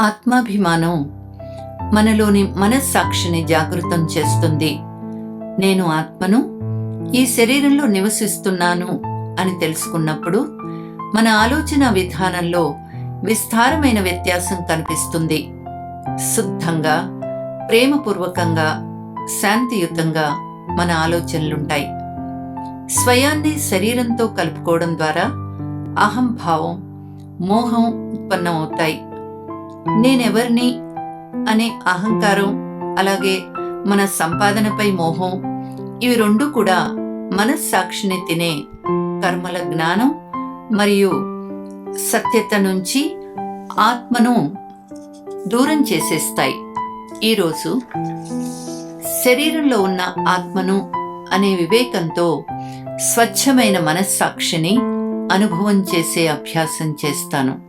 ఆత్మాభిమానం మనలోని మనస్సాక్షిని జాగృతం చేస్తుంది. నేను ఆత్మను ఈ శరీరంలో నివసిస్తున్నాను అని తెలుసుకున్నప్పుడు మన ఆలోచన విధానంలో విస్తారమైన వ్యత్యాసం కనిపిస్తుంది. శుద్ధంగా ప్రేమపూర్వకంగా శాంతియుతంగా మన ఆలోచనలుంటాయి. స్వయాన్ని శరీరంతో కలుపుకోవడం ద్వారా అహంభావం మోహం ఉత్పన్నమవుతాయి. నేనెవరిని అనే అహంకారం అలాగే మన సంపాదనపై మోహం ఇవి రెండు కూడా మనస్సాక్షిని తినే కర్మల జ్ఞానం మరియు సత్యత నుంచి ఆత్మను దూరం చేసేస్తాయి. ఈరోజు శరీరంలో ఉన్న ఆత్మను అనే వివేకంతో స్వచ్ఛమైన మనస్సాక్షిని అనుభవం చేసే అభ్యాసం చేస్తాను.